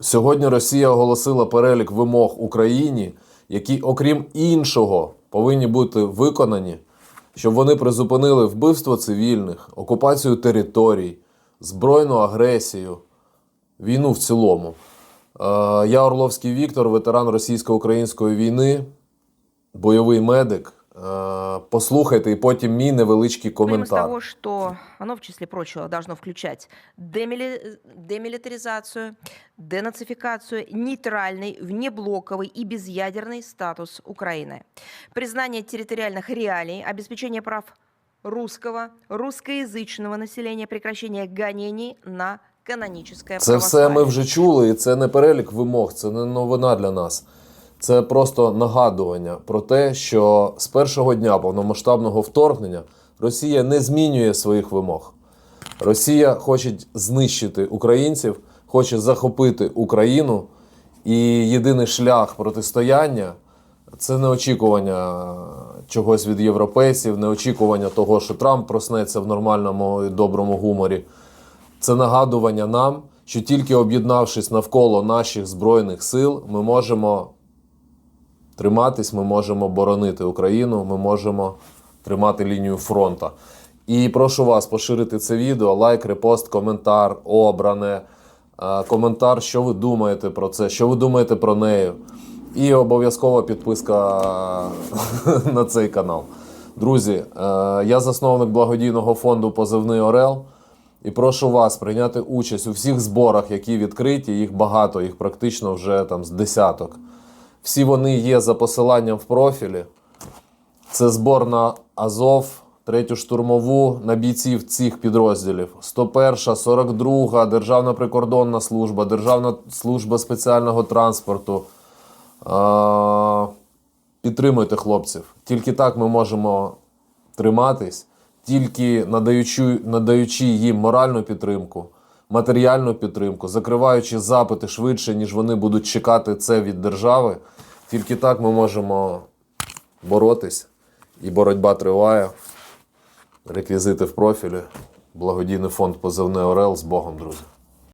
Сьогодні Росія оголосила перелік вимог Україні, які, окрім іншого, повинні бути виконані, щоб вони призупинили вбивство цивільних, окупацію територій, збройну агресію, війну в цілому. Е, Я Орловський Віктор, ветеран російсько-української війни, бойовий медик. Е, Послухайте і потім мій невеличкий Помимо коментар. того, что оно, в числе прочего, должно включать демили- демилитаризацию, денацификацию, нейтральный, внеблоковый и безъядерный статус Украины, признание территориальных реалий, обеспечение прав русского, русскоязычного населения, прекращение гонений на каноническое Це все православие. ми вже чули, і це не перелік вимог, це не новина для нас. Це просто нагадування про те, що з першого дня повномасштабного вторгнення Росія не змінює своїх вимог. Росія хоче знищити українців, хоче захопити Україну, і єдиний шлях протистояння це не очікування чогось від європейців, не очікування того, що Трамп проснеться в нормальному і доброму гуморі. Це нагадування нам, що тільки об'єднавшись навколо наших збройних сил, ми можемо триматись, ми можемо боронити Україну, ми можемо тримати лінію фронта. І прошу вас поширити це відео, лайк, репост, коментар, обране, е, коментар, що ви думаєте про це, що ви думаєте про неї. І обов'язково підписка на цей канал. Друзі, е, я засновник благодійного фонду Позивний Орел. І прошу вас прийняти участь у всіх зборах, які відкриті. Їх багато, їх практично вже там з десяток. Всі вони є за посиланням в профілі. Це збор на Азов, третю штурмову на бійців цих підрозділів. 101, 42, Державна прикордонна служба, Державна служба спеціального транспорту. Підтримуйте хлопців. Тільки так ми можемо триматись, тільки надаючи, надаючи їм моральну підтримку, матеріальну підтримку, закриваючи запити швидше, ніж вони будуть чекати це від держави. Тільки так ми можемо боротись. І боротьба триває. Реквізити в профілі. Благодійний фонд Позивний Орел з Богом, друзі.